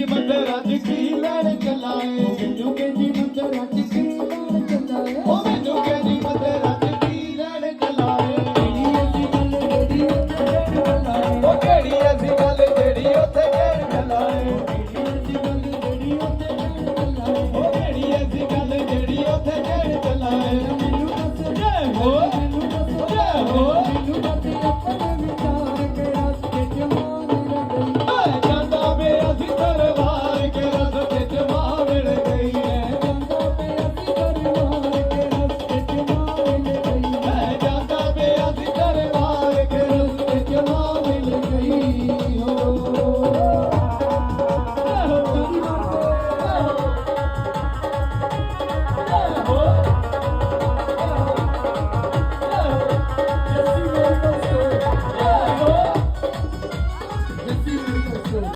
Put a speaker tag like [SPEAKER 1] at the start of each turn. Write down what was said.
[SPEAKER 1] ਜੀ ਮੰਦਰਾਂ ਚ ਕੀ ਲੜ ਚਲਾਏ
[SPEAKER 2] ਮੈਨੂੰ ਕਹਿੰਦੀ ਮੰਦਰਾਂ ਚ ਕੀ ਲੜ ਚਲਾਏ ਉਹ ਮੈਨੂੰ
[SPEAKER 1] ਕਹਿੰਦੀ ਮੰਦਰਾਂ ਚ ਕੀ ਲੜ ਚਲਾਏ ਕਿਹੜੀ ਅਸੀਂ ਗੱਲ ਜਿਹੜੀ ਉੱਥੇ ਗੇੜ ਚਲਾਏ ਉਹ
[SPEAKER 2] ਕਿਹੜੀ ਅਸੀਂ ਗੱਲ ਜਿਹੜੀ ਉੱਥੇ ਗੇੜ ਚਲਾਏ ਉਹ
[SPEAKER 1] ਕਿਹੜੀ ਅਸੀਂ ਗੱਲ ਜਿਹੜੀ ਉੱਥੇ ਗੇੜ ਚਲਾਏ
[SPEAKER 2] ਮੈਨੂੰ ਦੱਸ ਜੇ ਹੋ ਮੈਨੂੰ ਦੱਸ। ਜੇ ਹੋ